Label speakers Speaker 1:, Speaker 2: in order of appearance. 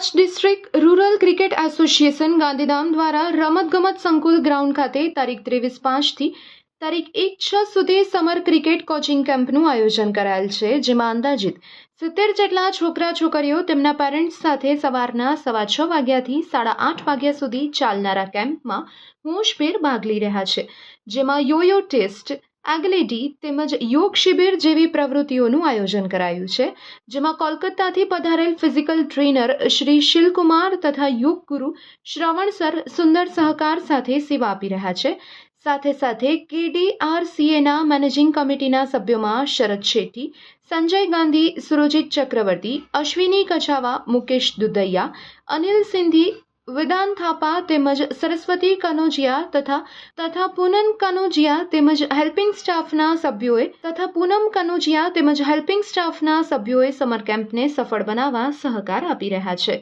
Speaker 1: Kutch district rural cricket association Gandhidham દ્વારા રમતગમત સંકુલ ગ્રાઉન્ડ ખાતે તારીખ ત્રેવીસ પાંચથી તારીખ એક છ સુધી સમર ક્રિકેટ કોચિંગ કેમ્પનું આયોજન કરાયેલ છે, જેમાં અંદાજિત સિત્તેર જેટલા છોકરા છોકરીઓ તેમના પેરેન્ટ્સ સાથે સવારના સવા છ વાગ્યાથી સાડા આઠ વાગ્યા સુધી ચાલનારા કેમ્પમાં હોશભેર ભાગ લઈ રહ્યા છે, જેમાં યોયો ટેસ્ટ એગ્લિટી તેમજ યોગ શિબિર જેવી પ્રવૃત્તિઓનું આયોજન કરાયું છે, જેમાં કોલકાતાથી પધારેલ ફિઝિકલ ટ્રેનર શ્રી શિલકુમાર તથા યોગ ગુરુ શ્રવણ સર સુંદર સહકાર સાથે સેવા આપી રહ્યા છે. સાથે સાથે કેડીઆરસીએના મેનેજિંગ કમિટીના સભ્યોમાં શરદ શેટ્ટી સંજય ગાંધી, સુરજીત ચક્રવર્તી, અશ્વિની કછાવા, મુકેશ દુદૈયા અનિલ સિંધી વિદાન થાપા તેમજ સરસ્વતી કનોજિયા તથા તથા પૂનમ કનોજિયા તેમજ હેલ્પિંગ સ્ટાફના સભ્યોએ તથા પૂનમ કનોજિયા તેમજ હેલ્પિંગ સ્ટાફના સભ્યોએ સમર કેમ્પને સફળ બનાવવા સહકાર આપી રહ્યા છે.